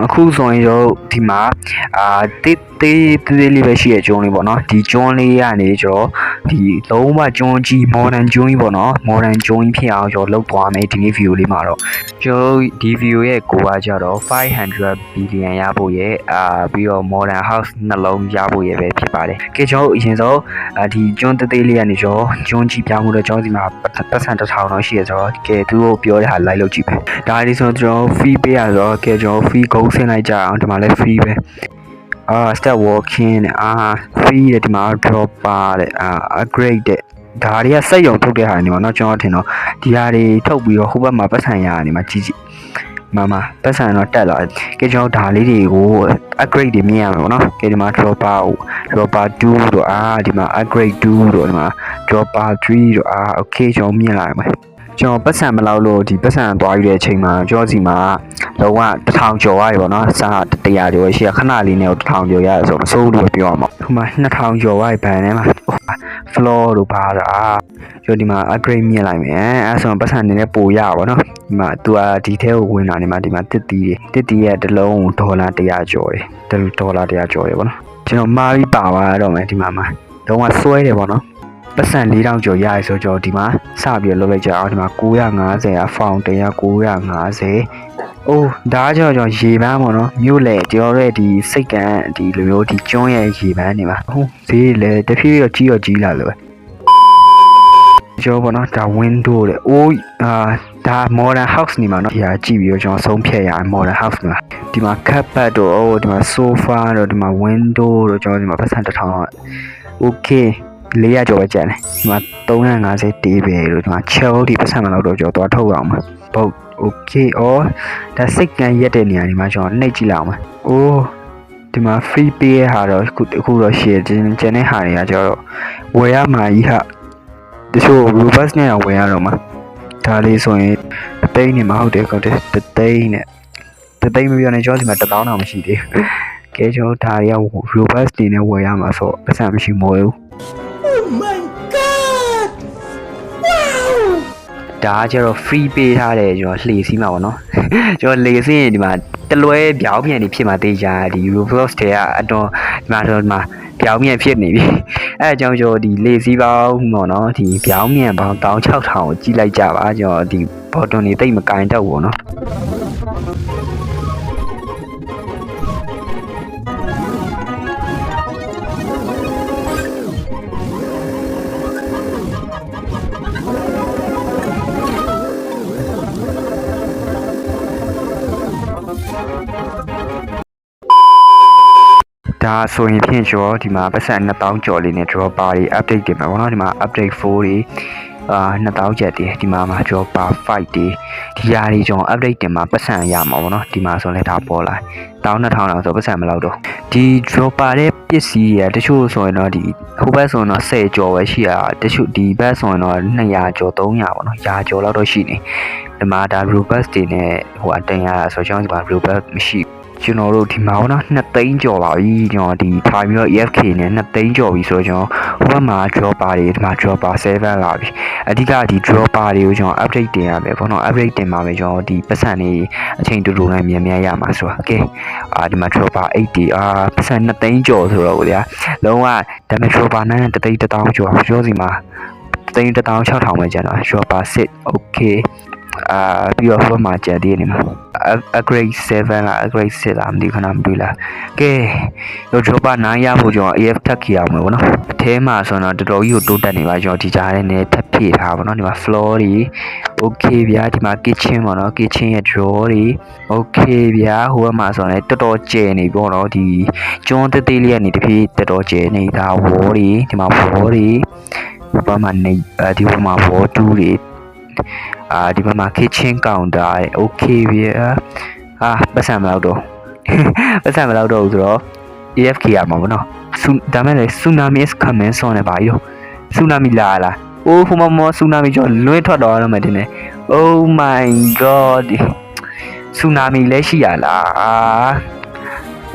အခုဆိုရင်တော့ဒီမှာအာတေး တေးတေးလေးပဲရှိရကျွန်းလေးပေါ့နော်ဒီကျွန်းလေးကနေကျွန်တော်ဒီလုံးဝကျွန်းကြီး modern ကျွန်းကြီးပေါ့နော် modern ကျွန်းကြီးဖြစ်အောင်ကျွန်တော်လုပ်သွားမယ်ဒီနေ့ view လေးမှာတော့ကျွန်တော်ဒီ view ရဲ့ကိုကကြတော့500 billion ရဖို့ရဲ့အာပြီးတော့ modern house နှလုံးရဖို့ရဲ့ပဲဖြစ်ပါတယ်ကဲကျွန်တော်အရင်ဆုံးအာဒီကျွန်းသေးသေးလေးကနေကျွန်တော်ကျွန်းကြီးပြောင်းမှုတော့ကျွန်တော်ဒီမှာပတ်စံတစ်ထောင်တော့ရှိရဆိုတော့ကဲသူတို့ပြောတဲ့ဟာ like လုပ်ကြည့်ပဲဒါလေးဆိုတော့ကျွန်တော် free ပေးရဆိုတော့ကဲကျွန်တော် free ဂုံးဆင်းလိုက်ကြအောင်ဒီမှာလည်း free ပဲ အာ step walking တဲ့အာ free တဲ့ဒီမှာ drop ပါတဲ့အာ upgrade တဲ့ဒါတွေကစက်ရုံထုတ်တဲ့ဟာနေမှာเนาะကျွန်တော်ထင်တော့ဒီဟာတွေထုတ်ပြီးတော့ဟိုဘက်မှာပတ်စံရနေမှာကြီးကြီးမမပတ်စံတော့တက်လာတယ်ကဲကျွန်တော်ဒါလေးတွေကို upgrade တွေမြင်ရမှာပေါ့နော်ကဲဒီမှာ dropper dropper 2တို့အာဒီမှာ upgrade 2တို့ဒီမှာ dropper 3တို့အာ okay ကျွန်တော်မြင်လာမှာ ကျွန်တော်ပတ်စံမလောက်လို့ဒီပတ်စံသွားယူတဲ့အချိန်မှာကျွန်တော်စီမှာလုံးဝတစ်ထောင်ကျော်ရတယ်ပေါ့နော်စာ100ကျော်ရှိရခဏလေးနဲ့တစ်ထောင်ကျော်ရတယ်ဆိုတော့မစိုးဘူးလို့ပြောရမှာဟိုမှာ2000ကျော်ရတယ်ဘန်ထဲမှာ floor တို့ပါတာကျွန်တော်ဒီမှာ upgrade မြင်လိုက်မယ်အဲဆိုတော့ပတ်စံနေနဲ့ပို့ရပါတော့ဒီမှာ तू อ่ะဒီထဲကိုဝင်လာနေမှာဒီမှာတစ်တီးတစ်တီးရဲ့တစ်လုံးဒေါ်လာ100ကျော်တယ်ဒေါ်လာ100ကျော်တယ်ပေါ့နော်ကျွန်တော်မှားပြီးပါသွားတော့မယ်ဒီမှာမှာတော့ကစွဲတယ်ပေါ့နော် ပတ်စံ4000ကျော်ရရဆိုတော့ဒီမှာစပြီးလောက်လိုက်ကြအောင်ဒီမှာ950อ่ะ found 950အိုးဒါကြောင့်ကျွန်တော်ရေပန်းပေါ့နော်မြို့လေကျွန်တော်ရဲ့ဒီစိတ်ကန်ဒီလိုမျိုးဒီကျွန်းရဲ့ရေပန်းနေမှာဟုတ်ဈေးလေတဖြည်းဖြည်းကြီးတော့ကြီးလာလို့ပဲကျော်ပေါ့နော်ဒါ window တဲ့အိုးအာဒါ modern house နေမှာနော်ဒီဟာကြည့်ပြီးတော့ကျွန်တော်ဆုံးဖြတ်ရအောင် modern house မှာဒီမှာ carpet တို့အိုးဒီမှာ sofa တို့ဒီမှာ window တို့ကျွန်တော်ဒီမှာပတ်စံတစ်ထောင်တော့ okay 400ကျော်ပဲကျန်တယ်ဒီမှာ350တေးပဲလို့ဒီမှာ chill ဒီပတ်စံမလောက်တော့ကျွန်တော်သွားထုတ်အောင်မှာဘုတ် okay ဩဒါစိတ်ကန်ရက်တဲ့နေရာဒီမှာကျွန်တော်နှိပ်ကြည့်လိုက်အောင်မှာအိုးဒီမှာ free pay ရဲ့ဟာတော့အခုအခုတော့ share ကျန်ကျန်တဲ့ဟာတွေကကျတော့ဝယ်ရမှာကြီးဟာတချို့ robust နဲ့တော့ဝယ်ရတော့မှာဒါလေးဆိုရင်တသိန်းနဲ့မဟုတ်တယ်ဟုတ်တယ်တသိန်းနဲ့တသိန်းမပြောနဲ့ကျွန်တော်ဒီမှာ1000တောင်မရှိသေးဘူးကဲကျွန်တော်ဒါတွေက robust တွေနဲ့ဝယ်ရမှာဆိုတော့ပတ်စံမရှိမဝယ်ဘူး ဒါကကျတော့ free ပေးထားတယ်ကျွန်တော်လှေစီးမှာပေါ့နော်ကျွန်တော်လှေစီးရင်ဒီမှာတလွဲပြောင်းပြန်နေဖြစ်မှာတေးကြဒီ Roblox တွေကအတော့ဒီမှာတော့ဒီမှာပြောင်းပြန်ဖြစ်နေပြီအဲအကြောင်းကျွန်တော်ဒီလှေစီးပေါင်းပေါ့နော်ဒီပြောင်းပြန်ပေါင်း16000ကိုကြီးလိုက်ကြပါကျွန်တော်ဒီ button တွေတိတ်မကင်တော့ဘူးပေါ့နော် ဒါဆိုရင်ဖြင့်ကျော်ဒီမှာပတ်စံ2000ကျော်လေးနဲ့ drop bar တွေ update တင်မှာပေါ့နော်ဒီမှာ update 4တွေအာ2000ကျက်တည်းဒီမှာမှာ drop bar 5တွေဒီຢာတွေကျွန်တော် update တင်မှာပတ်စံရမှာပေါ့နော်ဒီမှာဆိုလဲဒါပေါ်လာ12000လောက်ဆိုပတ်စံမလောက်တော့ဒီ drop bar တဲ့ပစ္စည်းရတချို့ဆိုရင်တော့ဒီဟိုဘက်ဆိုရင်တော့10ကျော်ပဲရှိရတချို့ဒီဘက်ဆိုရင်တော့200ကျော်300ပေါ့နော်ရာကျော်လောက်တော့ရှိနေဒီမှာဒါ robust တွေနဲ့ဟိုအတင်ရတာဆိုကျွန်တော်ဒီမှာ robust မရှိဘူး ကျွန်တော်တို့ဒီမှာတော့2သိန်းကျော်ပါပြီကျွန်တော်ဒီထိုင်ပြီးတော့ EFK နဲ့2သိန်းကျော်ပြီဆိုတော့ကျွန်တော်ဟိုဘက်မှာ dropper တွေဒီမှာ dropper 7လာပြီအဓိကဒီ dropper တွေကိုကျွန်တော် update တင်ရမယ်ပေါ့နော် update တင်ပါမယ်ကျွန်တော်ဒီပတ်စံတွေအချိန်တူတူနဲ့မြန်မြန်ရမှာဆိုတော့ okay အာဒီမှာ dropper 8တွေအာပတ်စံ2သိန်းကျော်ဆိုတော့ဗျာလုံးဝဒါပေမဲ့ dropper 9တသိန်း1000ကျော်ပြောစီမှာသိန်း16000ပဲကျန်တော့ dropper 6 okay အာပြီးတော့ဟိုဘက်မှာကြံသေးနေမှာ upgrade 7လား upgrade 6လားမသိခဏမတွေ့လားကဲရော dropper 9ရဖို့ကျွန်တော် AF ထပ်ခီအောင်မယ်ဗောနော်အထဲမှာဆိုတော့တော်တော်ကြီးကိုတိုးတက်နေပါကျွန်တော်ဒီကြားထဲနဲ့ထပ်ဖြည့်ထားပါတော့ဒီမှာ floor တွေ okay ဗျာဒီမှာ kitchen ပေါ့နော် kitchen ရဲ့ drawer တွေ okay ဗျာဟိုဘက်မှာဆိုတော့တော်တော်ကျယ်နေပေါ့နော်ဒီကျွန်းသေးသေးလေးကနေတဖြည်းတော်တော်ကျယ်နေတာ wall တွေဒီမှာ wall တွေဒီဘက်မှာနေအဲဒီဘက်မှာ wall 2တွေ အာဒီဘက်မှာ kitchen counter ရဲ့ okay ဗျာအာပတ်စံမလောက်တော့ပတ်စံမလောက်တော့ဘူးဆိုတော့ AFK ရမှာဗောနော်ဆူဒါမဲ့လေ tsunami is coming ဆိုနေပါရော tsunami လာလားအိုးဖမမော tsunami ကျော်လွင့်ထွက်တော့ရမယ်တင်နေ Oh my god tsunami လည်းရှိရလား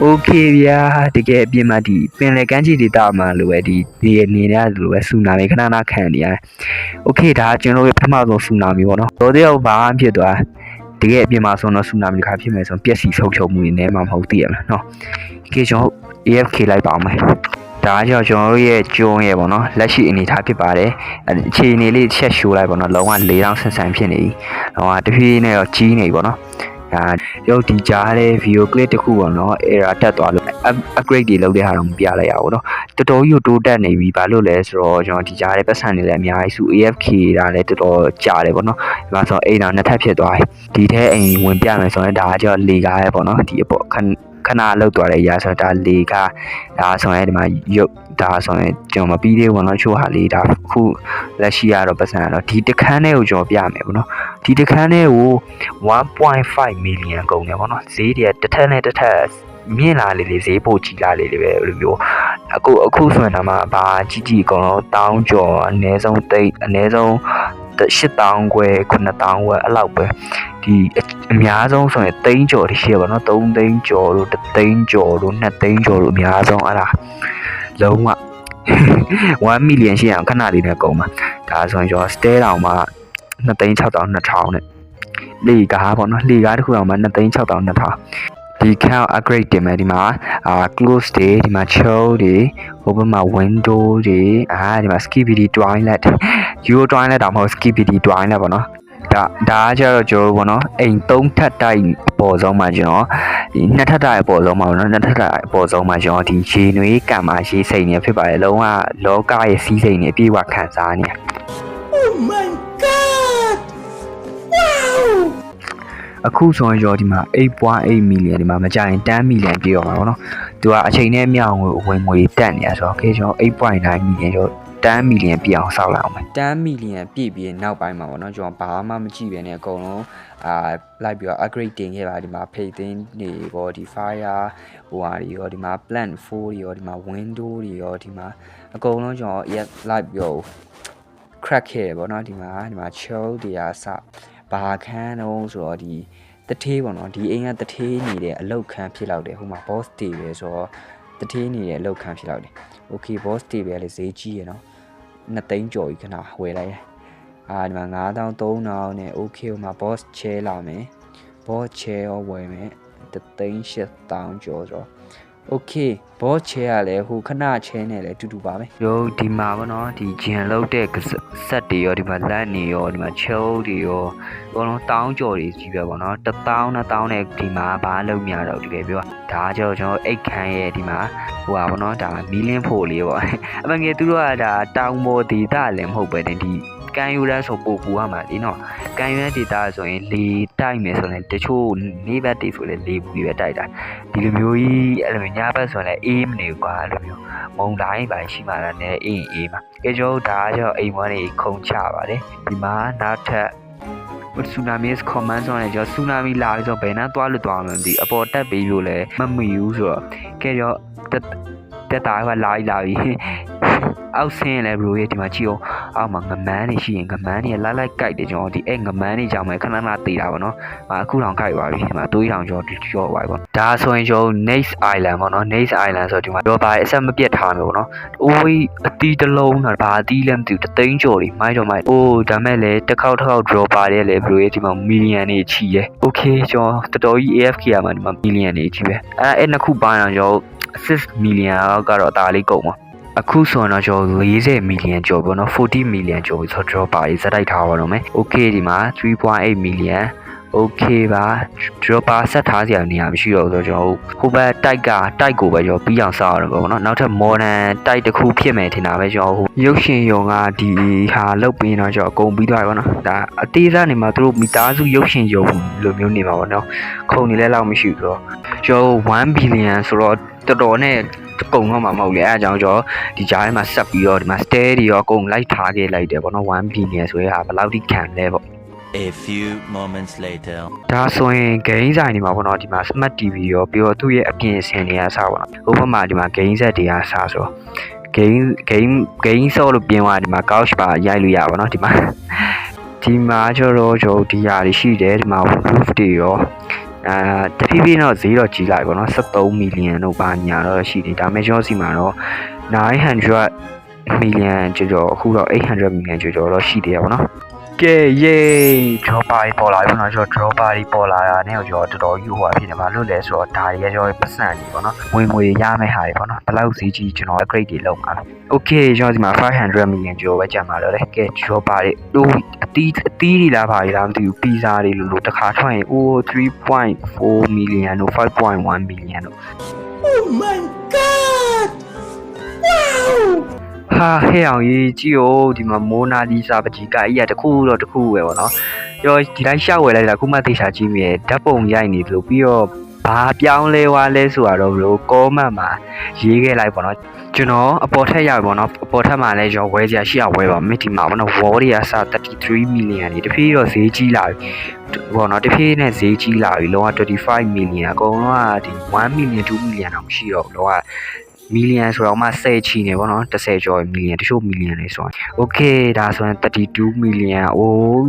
အာ Okay ဗျာတကယ်အပြင်မှာဒီပင်လယ်ကမ်းခြေဒေသမှာလိုပဲဒီဒီနေတဲ့လိုပဲဆူနာမီခဏခဏခံနေရတယ်။ Okay ဒါကျွန်တော်ရဲ့ပထမဆုံးဆူနာမီပေါ့နော်။တော်တဲ့ဘာမှဖြစ်သွားတကယ်အပြင်မှာဆိုတော့ဆူနာမီခါဖြစ်မယ်ဆိုရင်ပျက်စီးဆုံးရှုံးမှုတွေနဲ့မှမဟုတ်သိရမလားနော်။ကေကျွန်တော် AFK လိုက်ပါအောင်မယ်။ဒါကြောင့်ကျွန်တော်တို့ရဲ့ကျုံးရဲ့ပေါ့နော်လက်ရှိအနေအထားဖြစ်ပါတယ်။အဲ့အခြေအနေလေးချက်ရှိုးလိုက်ပေါ့နော်လုံးဝ၄တောင်ဆန်ဆန်ဖြစ်နေပြီ။လုံးဝတဖြည်းဖြည်းနဲ့တော့ကြီးနေပြီပေါ့နော်။ ဒါရုပ်ဒီကြားတဲ့ video clip တစ်ခုပေါ့နော် error တက်သွားလို့ upgrade တွေလုပ်တဲ့ဟာတော့မပြလိုက်ရဘူးเนาะတော်တော်ကြီးကိုတိုးတက်နေပြီဘာလို့လဲဆိုတော့ကျွန်တော်ဒီကြားတဲ့ပတ်စံတွေလည်းအများကြီးစု AFK ဒါလည်းတော်တော်ကြာတယ်ပေါ့နော်ဒီမှာဆိုအိမ်တော်နှစ်ထပ်ဖြစ်သွားပြီဒီထဲအိမ်ဝင်ပြမယ်ဆိုရင်ဒါကကြောလေကားရဲ့ပေါ့နော်ဒီအပေါ် ခဏခဏလောက်သွားတဲ့ရာဆိုတော့ဒါလေကားဒါဆိုရင်ဒီမှာရုပ်ဒါဆိုရင်ကျွန်တော်မပြီးသေးဘူးပေါ့နော်ချိုးဟာလေးဒါခုလက်ရှိရတော့ပတ်စံကတော့ဒီတခန်းထဲကိုကျွန်တော်ပြမယ်ပေါ့နော်ဒီတခန်းထဲကို1.5 million ကုန်တယ်ပေါ့နော်ဈေးတွေကတစ်ထက်နဲ့တစ်ထက်မြင့်လာလေလေဈေးပို့ကြီးလာလေလေပဲလိုမျိုးအခုအခုဆိုရင်တော့မှဘာကြီးကြီးအကုန်လုံးတောင်းကျော်အနည်းဆုံးတိတ်အနည်းဆုံး 8000ခွဲ9000ခွဲအဲ့လောက်ပဲဒီအများဆုံးဆိုရင်သိန်းကျော်တရှိရပါတော့3သိန်းကျော်လို့3သိန်းကျော်လို့2သိန်းကျော်လို့အများဆုံးအဲ့ဒါလုံးဝ1 million ရှိအောင်ခဏလေးနဲ့ကုန်မှာဒါဆိုရင်ကျွန်တော် stay တောင်မှ2သိန်း6000 2000နဲ့လေကားပေါ့နော်လေကားတစ်ခုအောင်မှ2သိန်း6000 2000ဒီ count upgrade တင်မယ်ဒီမှာအာ close တွေဒီမှာ chill တွေဟိုဘက်မှာ window တွေအာဒီမှာ skibidi twilight euro twilight တောင်မဟုတ် skibidi twilight ပေါ့နော်ဒါဒါကကြတော့ကျွန်တော်တို့ပေါ့နော်အိမ်၃ထပ်တိုက်အပေါ်ဆုံးမှာကျွန်တော်ဒီနှစ်ထပ်တိုက်အပေါ်ဆုံးမှာပေါ့နော်နှစ်ထပ်တိုက်အပေါ်ဆုံးမှာကျွန်တော်ဒီရေနွေးကံမှာရေးစိတ်နေဖြစ်ပါတယ်လုံးဝလောကရဲ့စီးစိတ်နေအပြည့်အဝခံစားနေ Oh my god! အခုဆိုရင်ရောဒီမှာ8.8 million ဒီမှာမကြရင်10 million ပြည့်တော့မှာပေါ့နော်သူကအချိန်နဲ့မြောင်ငွေဝင်ငွေတက်နေတာဆိုတော့ okay ကျွန်တော်8.9 million ရော10 million ပြည့်အောင်ဆောက်လိုက်အောင်မယ်10 million ပြည့်ပြီးနောက်ပိုင်းမှာပေါ့နော်ကျွန်တော်ဘာမှမကြည့်ပဲနဲ့အကုန်လုံးအာလိုက်ပြီးတော့ upgrade တင်ခဲ့ပါဒီမှာ painting တွေပေါ့ဒီ fire ဟိုဟာတွေရောဒီမှာ plant 4တွေရောဒီမှာ window တွေရောဒီမှာအကုန်လုံးကျွန်တော် yes လိုက်ပြီးတော့ crack ခဲ့တယ်ပေါ့နော်ဒီမှာဒီမှာ chill တွေအားစ ဘာခန်းတော့ဆိုတော့ဒီတထေးပေါ့နော်ဒီအိမ်ကတထေးနေတဲ့အလောက်ခန်းဖြစ်လောက်တယ်ဟိုမှာ boss တွေပဲဆိုတော့တထေးနေတဲ့အလောက်ခန်းဖြစ်လောက်တယ် okay boss တွေပဲလေဈေးကြီးရနော်နှစ်သိန်းကျော်ကြီးခဏဝယ်လိုက်ရအာဒီမှာ9000 3000နဲ့ okay ဟိုမှာ boss chair လာမယ် boss chair ရောဝယ်မယ်တသိန်း8000ကျော်ဆိုတော့ okay boss chair ကလည်းဟိုခဏ chair နဲ့လည်းတူတူပါပဲရောဒီမှာဗောနော်ဒီဂျင်လောက်တဲ့ဆက်တွေရောဒီမှာလက်နေရောဒီမှာ chill တွေရောအကုန်လုံးတောင်းကြော်တွေကြီးပဲဗောနော်1000 2000နဲ့ဒီမှာဘာလုံးများတော့တကယ်ပြောဒါကြတော့ကျွန်တော်အိတ်ခမ်းရဲ့ဒီမှာဟိုပါဗောနော်ဒါမီလင်းဖို့လေးဗောအမှန်ကြီးသူတို့ကဒါတောင်ပေါ်ဒေသလည်းမဟုတ်ပဲတင်ဒီ ကန်ယူရဆိုပို့ပူရမှာဒီနော်ကန်ယူရဒေတာဆိုရင်လေတိုက်မယ်ဆိုရင်တချို့နေဘက်တွေဆိုလည်းလေပူပဲတိုက်တာဒီလိုမျိုးကြီးအဲ့လိုမျိုးညဘက်ဆိုရင်လည်းအေးမနေဘူးကွာအဲ့လိုမျိုးမုံတိုင်းပါရှိမှလည်းနည်းအေးအေးမှာကဲကျွန်တော်ဒါကကျတော့အိမ်ဝမ်းနေခုံချပါတယ်ဒီမှာနောက်ထပ်ဆူနာမီ is command ဆိုရင်ကျွန်တော်ဆူနာမီလာပြီးဆိုဘယ်နှမ်းသွားလို့သွားမှမသိအပေါ်တက်ပြီးလို့လည်းမမီဘူးဆိုတော့ကဲတော့တက်တက်တာကလာလာပြီအောက်ဆင်းလဲဘရိုရဲ့ဒီမှာကြည့်အောင် အောက်မှာငမန်းနေရှိရင်ငမန်းနေလိုက်လိုက်ကြိုက်တယ်ကျွန်တော်ဒီအဲ့ငမန်းနေကြောင်ပဲခဏခဏတေးတာပေါ့နော်။အခုတောင်ကြိုက်သွားပြီဒီမှာတွေးတောင်ကျော်ကျော်သွားပြီပေါ့။ဒါဆိုရင်ကျွန်တော် Nace Island ပေါ့နော် Nace Island ဆိုတော့ဒီမှာတော့ဘာအဆက်မပြတ်ထားမယ်ပေါ့နော်။အိုးအတီးတစ်လုံးတော့ဘာအတီးလဲမသိဘူးတသိန်းကျော်ဒီမိုက်တော့မိုက်။အိုးဒါမဲ့လေတစ်ခေါက်တစ်ခေါက် draw ပါတယ်လေဘရိုရဲ့ဒီမှာ million နေချီရဲ။ Okay ကျွန်တော်တော်တော်ကြီး AFK ရမှာဒီမှာ million နေချီပဲ။အဲ့အဲ့နှစ်ခုပိုင်းအောင်ကျွန်တော်6 million ကတော့ဒါလေးကုန်ပါ အခုဆိုရင်တော့ကျွန်တော်40 million ကျော်ပေါ့နော်40 million ကျော်ဆိုတော့ drop ပါရေးစတိုက်ထားပါတော့မယ် okay ဒီမှာ3.8 million okay ပါ drop ပါဆက်ထားစရာနေရာမရှိတော့ဘူးဆိုတော့ကျွန်တော်ဟိုဘက်တိုက်ကတိုက်ကိုပဲကျွန်တော်ပြီးအောင်စောက်ရတော့ပေါ့နော်နောက်ထပ် modern တိုက်တစ်ခုဖြစ်မယ်ထင်တာပဲကျွန်တော်ဟိုရုပ်ရှင်ယုံကဒီဟာလုတ်ပြီးတော့ကျွန်တော်အကုန်ပြီးသွားပြီပေါ့နော်ဒါအသေးစားနေမှာသူတို့မိသားစုရုပ်ရှင်ယုံလိုမျိုးနေမှာပေါ့နော်ခုံနေလဲလောက်မရှိဘူးဆိုတော့ကျွန်တော်1 billion ဆိုတော့တော်တော်နဲ့ ကုံတော့မှာမဟုတ်လေအဲအကြောင်းကျွန်တော်ဒီကြားထဲမှာဆက်ပြီးတော့ဒီမှာ stair တွေရောအကုန်လိုက်ထားခဲ့လိုက်တယ်ပေါ့နော်1 billion ဆိုရဲဟာဘယ်လောက်ထိခံလဲပေါ့ A few moments later. ဒါဆိုရင် game ဆိုင်နေမှာပေါ့နော်ဒီမှာ smart TV ရောပြီးတော့သူ့ရဲ့အပြင်အစင်တွေကစပါတော့ဥပမာဒီမှာ game set တွေကစဆိုတော့ game game game ဆော့လို့ပြင်သွားဒီမှာ couch ပါရိုက်လို့ရပါတော့ဒီမှာဒီမှာကျတော့ကျွန်တော်ဒီဟာတွေရှိတယ်ဒီမှာ roof တွေရော အာတဖြည်းဖြည်းတော့ဈေးတော့ကြီးလိုက်ပေါ့နော်73 million တို့ပါညာတော့ရှိတယ်ဒါပေမဲ့ကျွန်တော်စီမှာတော့900 million ကျော်ကျော်အခုတော့800 million ကျော်ကျော်တော့ရှိသေးရပါတော့ ကဲယေ dropper တွေပေါ်လာပြီပေါ့နော်ကျွန်တော် dropper တွေပေါ်လာတာနဲ့ကျွန်တော်တော်တော်ကြီးဟိုဟာဖြစ်နေပါလို့လဲဆိုတော့ဒါတွေကကျွန်တော်ပတ်စံနေပေါ့နော်ဝင်ငွေရမယ့်ဟာတွေပေါ့နော်ဘယ်လောက်ဈေးကြီးကျွန်တော် upgrade တွေလုပ်မှာလဲ okay ကျွန်တော်ဒီမှာ500 million ကျော်ပဲကျန်ပါတော့လေကဲ dropper တွေဟိုအတီးအတီးတွေလားပါတွေလားမသိဘူး pizza တွေလို့လို့တစ်ခါထွက်ရင်အိုး3.4 million တို့5.1 million တို့ Oh my god! Wow! ဟာဟဲ့အောင်ကြီးကြည့်ဦးဒီမှာမိုနာလီစာပတိကကြီးကတခုတော့တခုပဲပေါ့နော်ပြောဒီတိုင်းရှောက်ဝယ်လိုက်တာခုမှသေချာကြည့်မိရဓာတ်ပုံရိုက်နေတယ်လို့ပြီးတော့ဘာပြောင်းလဲသွားလဲဆိုတာတော့ဘလို့ကောမန့်မှာရေးခဲ့လိုက်ပေါ့နော်ကျွန်တော်အပေါ်ထက်ရောက်ပေါ့နော်အပေါ်ထက်မှာလည်းကျွန်တော်ဝယ်စရာရှိအောင်ဝယ်ပါမယ်ဒီမှာပေါ့နော် wall တွေကစ33 million နေတဖြည်းတော့ဈေးကြီးလာပြီပေါ့နော်တဖြည်းနဲ့ဈေးကြီးလာပြီလောက25 million အကုန်လုံးကဒီ1 million 2 million တော့မရှိတော့ဘူးလောက မီလီယံဆိုတော့မှ10ချီနေပေါ့နော်10ကျော်မီလီယံတချို့မီလီယံလေးဆိုရင် okay ဒါဆိုရင်32 million အိုး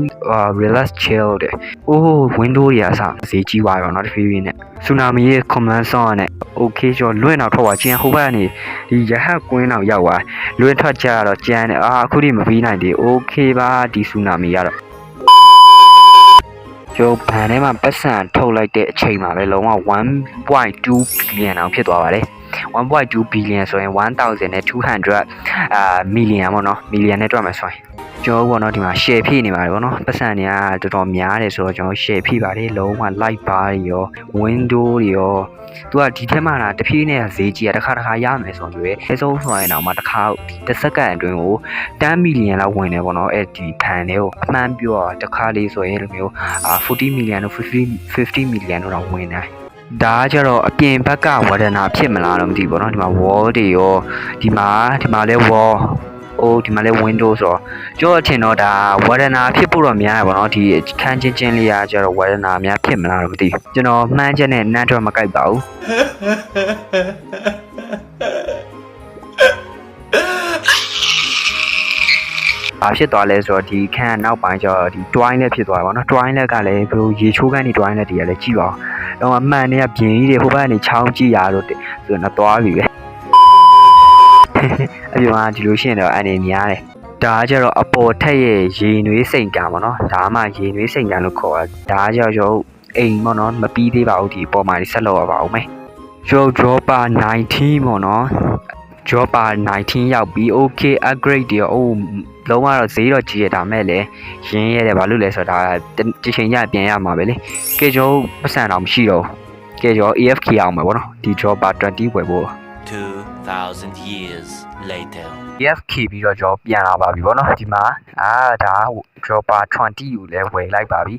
relax chill တဲ့အိုး window တွေအစားဈေးကြီးပါရောနော်တဖြည်းဖြည်းနဲ့ tsunami ရဲ့ command song နဲ့ okay ကျော်လွင့်တော့ထွက်သွားကျန်ဟိုဘက်ကနေဒီရဟတ်ကွင်းတော့ရောက်သွားလွင့်ထွက်ကြတော့ကျန်တယ်အာအခုထိမပြီးနိုင်သေး okay ပါဒီ tsunami ကတော့ကျော်ဘန်ထဲမှာပတ်စံထုတ်လိုက်တဲ့အချိန်မှာပဲလုံးဝ1.2 billion အောင်ဖြစ်သွားပါတယ် 1.2 billion ဆိုရင်1200အာ million ပေါ့နော် million နဲ့တွက်မယ်ဆိုရင်ကျွန်တော်တို့ပေါ့နော်ဒီမှာ share ဖြည့်နေပါတယ်ပေါ့နော်ပတ်စံတွေကတော်တော်များတယ်ဆိုတော့ကျွန်တော် share ဖြည့်ပါတယ်လုံးဝ light bar တွေရော window တွေရောသူကဒီထက်မှလာတဖြည်းနဲ့ဈေးကြီးอ่ะတစ်ခါတစ်ခါရမယ်ဆိုတော့အဲဆုံးဆိုရင်တော့မှတစ်ခါတစ်စက္ကန့်အတွင်းကို10 million လောက်ဝင်တယ်ပေါ့နော်အဲဒီဖန်တွေကိုအမှန်ပြောတစ်ခါလေးဆိုရင်လိုမျိုးအာ40 million တို့50 50 million တို့တော့ဝင်တယ် ဒါကကြတော့အပြင်ဘက်ကဝဒနာဖြစ်မလားတော့မသိဘူးပေါ့နော်ဒီမှာ wall တွေရောဒီမှာဒီမှာလဲ wall အိုးဒီမှာလဲ window ဆိုတော့ကျွန်တော်ထင်တော့ဒါဝဒနာဖြစ်ဖို့တော့များရပါတော့ဒီခန်းချင်းချင်းလေးကကျတော့ဝဒနာများဖြစ်မလားတော့မသိဘူးကျွန်တော်မှန်းချက်နဲ့နန်းတော့မကြိုက်ပါဘူး ဘာဖြစ်သွားလဲဆိုတော့ဒီခန်းကနောက်ပိုင်းကျတော့ဒီ twine လက်ဖြစ်သွားပါတော့ twine လက်ကလည်းဘယ်လိုရေချိုးခန်းဒီ twine လက်တွေကလည်းကြည့်ပါအောင်တော့အမှန်နဲ့ကပြင်ကြီးတွေဟိုဘက်ကနေချောင်းကြည့်ရတော့ဆိုတော့သွားပြီပဲအပြင်မှာဒီလိုရှင်းတော့အနေများတယ်ဒါကကြတော့အပေါ်ထက်ရဲ့ရေနွေးစိန်ကံပေါ့နော်ဒါမှရေနွေးစိန်ကံလို့ခေါ်တာဒါကကြတော့ကျွန်တော်အိမ်ပေါ့နော်မပြီးသေးပါဘူးဒီအပေါ်မှာဆက်လောက်ရပါအောင်မယ်ကျွန်တော် dropper 19ပေါ့နော် dropper 19ရောက်ပြီး okay upgrade တွေအိုး လုံးဝတော့ဈေးတော့ကြီးရတာမဲ့လေရင်းရတယ်ဘာလို့လဲဆိုတော့ဒါတစ်ချိန်ရပြန်ရမှာပဲလေကဲကျွန်တော်ပတ်စံတော့မရှိတော့ဘူးကဲကျွန်တော် AFK အောင်မယ်ပေါ့နော်ဒီ dropper 20ဝယ်ဖို့2,000 years later. EFK ပြီးတော့ကျွန်တော်ပြန်လာပါပြီဗောနော်ဒီမှာအာဒါ dropper 20ကိုလည်းဝယ်လိုက်ပါပြီ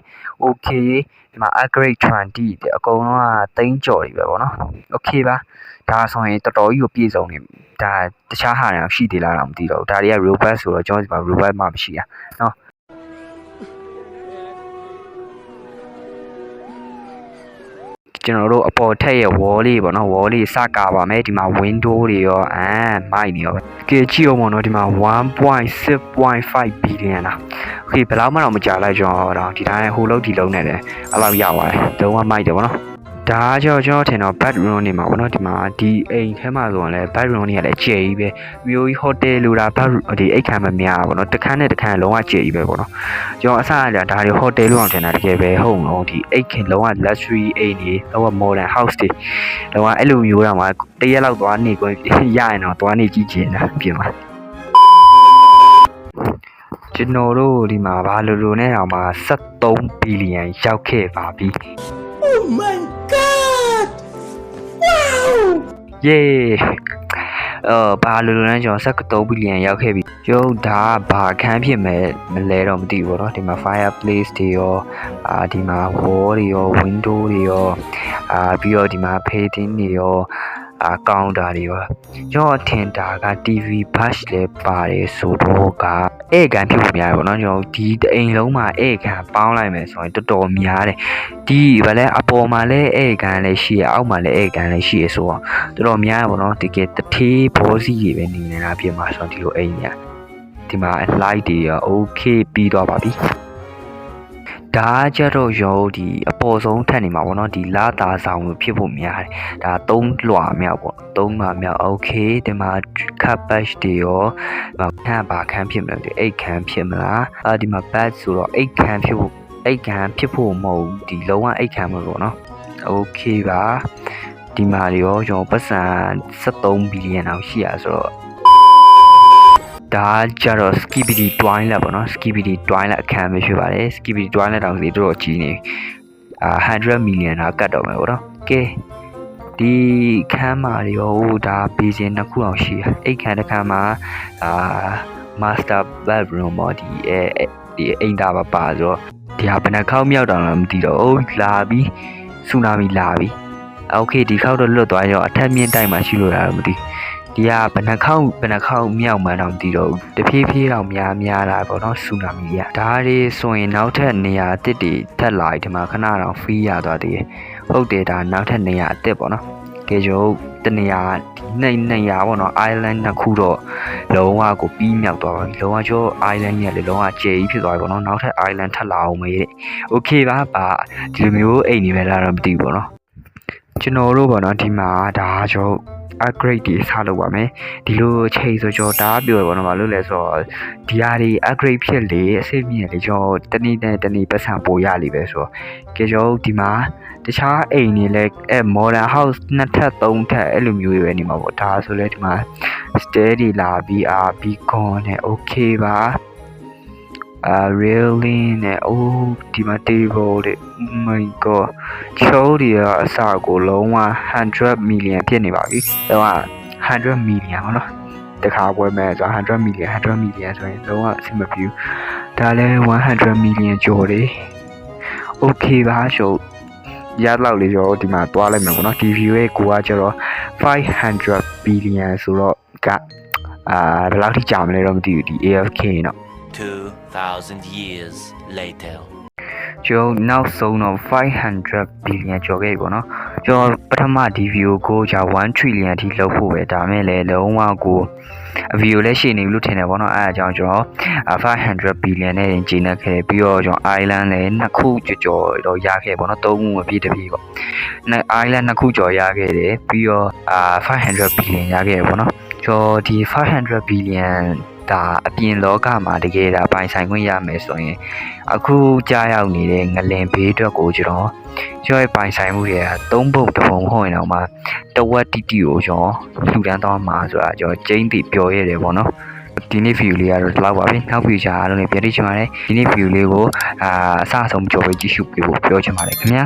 okay ဒီမှာ upgrade 20တဲ့အကုန်လုံးကတိန်းကြော်တွေပဲဗောနော် okay ပါ ဒါဆိုရင်တော်တော်ကြီးကိုပြည့်စုံနေဒါတခြားဟာတွေရှိသေးလားတော့မသိတော့ဘူးဒါတွေက robot ဆိုတော့ကျွန်တော်ဒီမှာ robot မှမရှိတာနော်ကျွန်တော်တို့အပေါ်ထက်ရဲ့ wall လေးပေါ့နော် wall လေးစကာပါမယ်ဒီမှာ window တွေရောအာမိုက်နေရောပဲကဲကြည့်အောင်ပေါ့နော်ဒီမှာ1.6.5 billion လား okay ဘယ်လောက်မှတော့မကြာလိုက်ကျွန်တော်တော့ဒီတိုင်းဟိုလုံးဒီလုံးနဲ့လည်းအဲ့လောက်ရပါတယ်လုံးဝမိုက်တယ်ပေါ့နော် ဒါကကြောကျွန်တော်ထင်တော့ bedroom နေမှာပေါ့နော်ဒီမှာဒီအိမ်ထဲမှာဆိုရင်လည်း bedroom တွေကလည်းကျယ်ကြီးပဲမျိုးကြီး hotel လိုတာ bedroom ဒီအိတ်ခမ်းမများပါပေါ့နော်တစ်ခန်းနဲ့တစ်ခန်းလုံးဝကျယ်ကြီးပဲပေါ့နော်ကျွန်တော်အစကလည်းဒါတွေ hotel လို့အောင်ထင်တာတကယ်ပဲဟုတ်တော့ဒီအိတ်ခင်လုံးဝ luxury အိမ်တွေလုံးဝ modern house တွေလုံးဝအဲ့လိုမျိုးတော့မှတရက်လောက်သွားနေကိုရရင်တော့သွားနေကြည့်ချင်တာပြင်ပါကျွန်တော်တို့ဒီမှာဘာလို့လို့နဲ့တော့မှ73ဘီလီယံရောက်ခဲ့ပါပြီ Oh my ယေအော်ဘာလိုလိုလဲကျွန်တော်73ဘီလီယံရောက်ခဲ့ပြီရုပ်ဒါဘာခန်းဖြစ်မယ်မလဲတော့မသိဘူးဗောနော်ဒီမှာ fireplace တွေရောအာဒီမှာ wall တွေရော window တွေရောအာပြီးတော့ဒီမှာ painting တွေရော အာကောင်တာတွေရောကျွန်တော်ထင်တာက TV brush လည်းပါတယ်ဆိုတော့ကဧကန်ဖြစ်ဖို့များတယ်ပေါ့နော်ကျွန်တော်ဒီတအိမ်လုံးမှာဧကန်ပေါင်းလိုက်မယ်ဆိုရင်တော်တော်များတယ်ဒီဗလဲအပေါ်မှာလည်းဧကန်လည်းရှိရအောက်မှာလည်းဧကန်လည်းရှိရဆိုတော့တော်တော်များတယ်ပေါ့နော်တကယ်တထေးဘောစီတွေပဲနေနေတာပြင်မှာဆိုတော့ဒီလိုအိမ်ညာဒီမှာ light တွေရော okay ပြီးသွားပါပြီ ဒါကြတော့ရောဒီအပေါ်ဆုံးထက်နေမှာပေါ့နော်ဒီလာတာဆောင်လို့ဖြစ်ဖို့များတယ်ဒါ၃လွှာမြောက်ပေါ့၃လွှာမြောက် okay ဒီမှာ cut batch တွေရောခန်းပါခန်းဖြစ်မလားဒီ8ခန်းဖြစ်မလားအာဒီမှာ batch ဆိုတော့8ခန်းဖြစ်ဖို့8ခန်းဖြစ်ဖို့မဟုတ်ဒီလုံးဝ8ခန်းမဟုတ်ပေါ့နော် okay ပါဒီမှာရောကျွန်တော်ပတ်စံ73ဘီလီယံအောင်ရှိရဆိုတော့ ဒါကြတော့ skibidi twilight ပေါ့နော် skibidi twilight အခန်းပဲဖြစ်ပါတယ် skibidi twilight တောင်စီတော်တော်ကြီးနေအာ100 million တာကတ်တော့မယ်ပေါ့နော်ကဲဒီခန်းမှာရောဟိုဒါဘေးစင်နှစ်ခုအောင်ရှိတယ်အိတ်ခန်းတစ်ခန်းမှာအာ master bedroom ပေါ့ဒီအဲဒီအိမ်သားပါပါဆိုတော့ဒီဟာဘယ်နှခေါက်မြောက်တောင်လည်းမသိတော့အိုးလာပြီဆူနာမီလာပြီโอเคဒီခေါက်တော့လွတ်သွားရောအထက်မြင့်တိုက်မှာရှိလို့ရတယ်မသိဘူး ဒီကဘယ်နှခေါက်ဘယ်နှခေါက်မြောက်မှန်းတော့မသိတော့ဘူးတဖြည်းဖြည်းတော့များများလာပေါ့နော်ဆူနာမီကဒါတွေဆိုရင်နောက်ထပ်နေရာအစ်စ်တွေထက်လာပြီဒီမှာခဏတော့ဖီးရသွားသေးတယ်ဟုတ်တယ်ဒါနောက်ထပ်နေရာအစ်စ်ပေါ့နော်ကဲကျုပ်တနေရာဒီနေနေရာပေါ့နော် island နှစ်ခုတော့လုံးဝကိုပြီးမြောက်သွားပါပြီလုံးဝကျော် island ကြီးကလည်းလုံးဝကျေကြီးဖြစ်သွားပြီပေါ့နော်နောက်ထပ် island ထပ်လာအောင်မေးတဲ့ okay ပါပါဒီလိုမျိုးအိမ်နေပဲလားတော့မသိဘူးပေါ့နော်ကျွန်တော်တို့ပေါ့နော်ဒီမှာဒါကျုပ် upgrade တွေစလုပ်ပါမယ်ဒီလိုချိန်ဆိုကျွန်တော်ဒါပြောရပါတော့မလို့လဲဆိုတော့ဒီဟာတွေ upgrade ဖြစ်လေအဆင့်မြင့်လေကျွန်တော်တနေ့နဲ့တနေ့ပတ်စံပို့ရလိမ့်ပဲဆိုတော့ကြကျွန်တော်ဒီမှာတခြားအိမ်တွေလည်းအဲ modern house နှစ်ထပ်သုံးထပ်အဲ့လိုမျိုးတွေပဲနေမှာပေါ့ဒါဆိုလဲဒီမှာ stair တွေလာပြီးအာ beacon နဲ့ okay ပါ အာ railing နဲ့ oh ဒီမှာ table တွေ oh my god ချိုးတွေကအစကိုလုံးဝ100 million ဖြစ်နေပါပြီ။လုံးဝ100 million ပေါ့နော်။တခါပွဲမဲ့ဆို100 million 100 million ဆိုရင်လုံးဝအဆင်မပြေဘူး။ဒါလည်း100 million ကျော်တယ်။ Okay ပါရှုပ်ရလောက်လေးရောဒီမှာတွားလိုက်မယ်ပေါ့နော်။ DVU ရဲ့ကိုကကျတော့500 billion ဆိုတော့ကအာဘယ်လောက်ထိကြာမလဲတော့မသိဘူးဒီ AFK เนาะ 2,000 years later. ကျွန်တော်နောက်ဆုံးတော့500 billion ကျော်ခဲ့ပြီပေါ့နော်ကျွန်တော်ပထမဒီဗီဒီယိုကိုじゃ1 trillion အထိလောက်ဖို့ပဲဒါမဲ့လည်းလုံးဝကိုအဗီဒီယိုလည်းရှည်နေပြီလို့ထင်တယ်ပေါ့နော်အဲအကြောင်းကျွန်တော်500 billion နဲ့ဂျင်းနေခဲ့ပြီးတော့ကျွန်တော် island လည်းနှစ်ခုကြော်ကြော်တော့ရခဲ့ပေါ့နော်သုံးခုမပြည့်တပြည့်ပေါ့နှစ် island နှစ်ခုကြော်ရခဲ့တယ်ပြီးတော့အာ500 billion ရခဲ့တယ်ပေါ့နော်ကျွန်တော်ဒီ500 billion ဒါအပြင်လောကမှာတကယ်ဒါပိုင်ဆိုင်ခွင့်ရမယ်ဆိုရင် အခုကြားရောက်နေတဲ့ငလင်ဘေးအတွက်ကိုကျွန်တော်ကျွန်တော်ရဲ့ပိုင်ဆိုင်မှုတွေကသုံးပုံတစ်ပုံဟုတ်ရင်တော့မှတဝက်တိတိကိုကျွန်တော်လှူဒန်းသွားမှာဆိုတာကျွန်တော်ကျင်းတိပြောရတယ်ပေါ့နော်ဒီနေ့ view လေးကတော့ဒီလောက်ပါပဲနောက် view ချာအားလုံးလည်းပြန်ကြည့်ချင်ပါတယ်ဒီနေ့ view လေးကိုအာအစအဆုံးကြော်ပဲကြည့်ရှုပေးဖို့ပြောချင်ပါတယ်ခင်ဗျာ